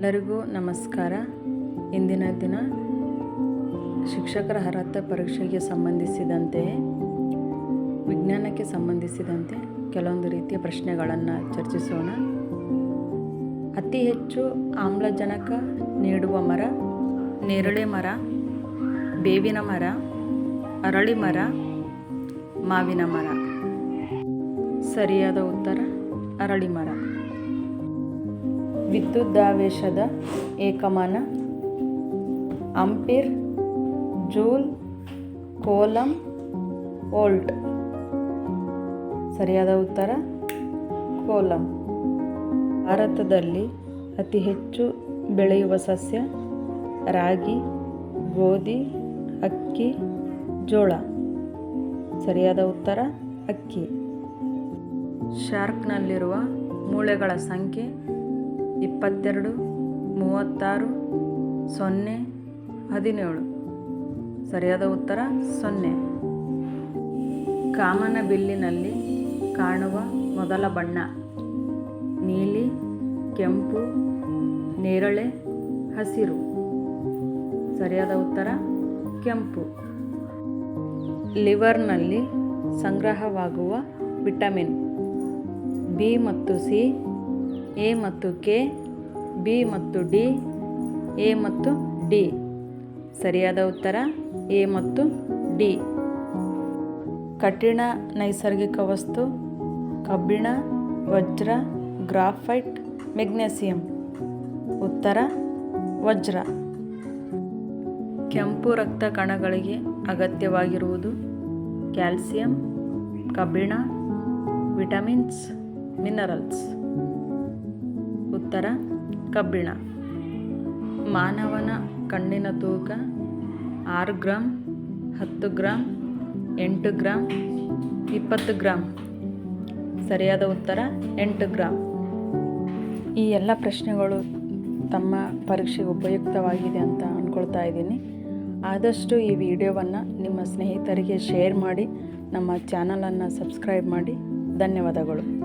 ಎಲ್ಲರಿಗೂ ನಮಸ್ಕಾರ. ಇಂದಿನ ದಿನ ಶಿಕ್ಷಕರ ಅರ್ಹತಾ ಪರೀಕ್ಷೆಗೆ ಸಂಬಂಧಿಸಿದಂತೆ, ವಿಜ್ಞಾನಕ್ಕೆ ಸಂಬಂಧಿಸಿದಂತೆ ಕೆಲವೊಂದು ರೀತಿಯ ಪ್ರಶ್ನೆಗಳನ್ನು ಚರ್ಚಿಸೋಣ. ಅತಿ ಹೆಚ್ಚು ಆಮ್ಲಜನಕ ನೀಡುವ ಮರ, ನೇರಳೆ ಮರ, ಬೇವಿನ ಮರ, ಅರಳಿ ಮರ, ಮಾವಿನ ಮರ. ಸರಿಯಾದ ಉತ್ತರ, ಅರಳಿ ಮರ. ವಿದ್ಯುದಾವೇಶದ ಏಕಮಾನ ಅಂಪಿರ್, ಜೂಲ್, ಕೋಲಂ, ವೋಲ್ಟ್. ಸರಿಯಾದ ಉತ್ತರ? ಕೋಲಂ. ಭಾರತದಲ್ಲಿ ಅತಿ ಹೆಚ್ಚು ಬೆಳೆಯುವ ಸಸ್ಯ ರಾಗಿ, ಗೋಧಿ, ಅಕ್ಕಿ, ಜೋಳ. ಸರಿಯಾದ ಉತ್ತರ? ಅಕ್ಕಿ. ಶಾರ್ಕ್ನಲ್ಲಿರುವ ಮೂಳೆಗಳ ಸಂಖ್ಯೆ ಇಪ್ಪತ್ತೆರಡು, ಮೂವತ್ತಾರು, ಸೊನ್ನೆ, ಹದಿನೇಳು. ಸರಿಯಾದ ಉತ್ತರ ಸೊನ್ನೆ. ಕಾಮನ ಬಿಲ್ಲಿನಲ್ಲಿ ಕಾಣುವ ಮೊದಲ ಬಣ್ಣ. ನೀಲಿ, ಕೆಂಪು, ನೇರಳೆ, ಹಸಿರು. ಸರಿಯಾದ ಉತ್ತರ ಕೆಂಪು. ಲಿವರ್ನಲ್ಲಿ ಸಂಗ್ರಹವಾಗುವ ವಿಟಮಿನ್. ಬಿ ಮತ್ತು ಸಿ, ಎ ಮತ್ತು ಕೆ ಬಿ ಮತ್ತು ಡಿ, ಎ ಮತ್ತು ಡಿ. ಸರಿಯಾದ ಉತ್ತರ, ಎ ಮತ್ತು ಡಿ. ಕಠಿಣ ನೈಸರ್ಗಿಕ ವಸ್ತು, ಕಬ್ಬಿಣ, ವಜ್ರ, ಗ್ರಾಫೈಟ್, ಮೆಗ್ನೆಸಿಯಂ. ಉತ್ತರ, ವಜ್ರ. ಕೆಂಪು ರಕ್ತ ಕಣಗಳಿಗೆ ಅಗತ್ಯವಾಗಿರುವುದು ಕ್ಯಾಲ್ಸಿಯಂ, ಕಬ್ಬಿಣ, ವಿಟಮಿನ್ಸ್, ಮಿನರಲ್ಸ್. ಉತ್ತರ ಕಬ್ಬಿಣ. ಮಾನವನ ಕಣ್ಣಿನ ತೂಕ ಆರು ಗ್ರಾಮ್ ಹತ್ತು ಗ್ರಾಮ್ ಎಂಟು ಗ್ರಾಮ್ ಇಪ್ಪತ್ತು ಗ್ರಾಮ್ ಸರಿಯಾದ ಉತ್ತರ ಎಂಟು ಗ್ರಾಮ್ ಈ ಎಲ್ಲ ಪ್ರಶ್ನೆಗಳು ತಮ್ಮ ಪರೀಕ್ಷೆಗೆ ಉಪಯುಕ್ತವಾಗಿದೆ ಅಂತ ಅಂದ್ಕೊಳ್ತಾ ಇದ್ದೀನಿ. ಆದಷ್ಟು ಈ ವಿಡಿಯೋವನ್ನು ನಿಮ್ಮ ಸ್ನೇಹಿತರಿಗೆ ಶೇರ್ ಮಾಡಿ, ನಮ್ಮ ಚಾನಲನ್ನು ಸಬ್ಸ್ಕ್ರೈಬ್ ಮಾಡಿ. ಧನ್ಯವಾದಗಳು.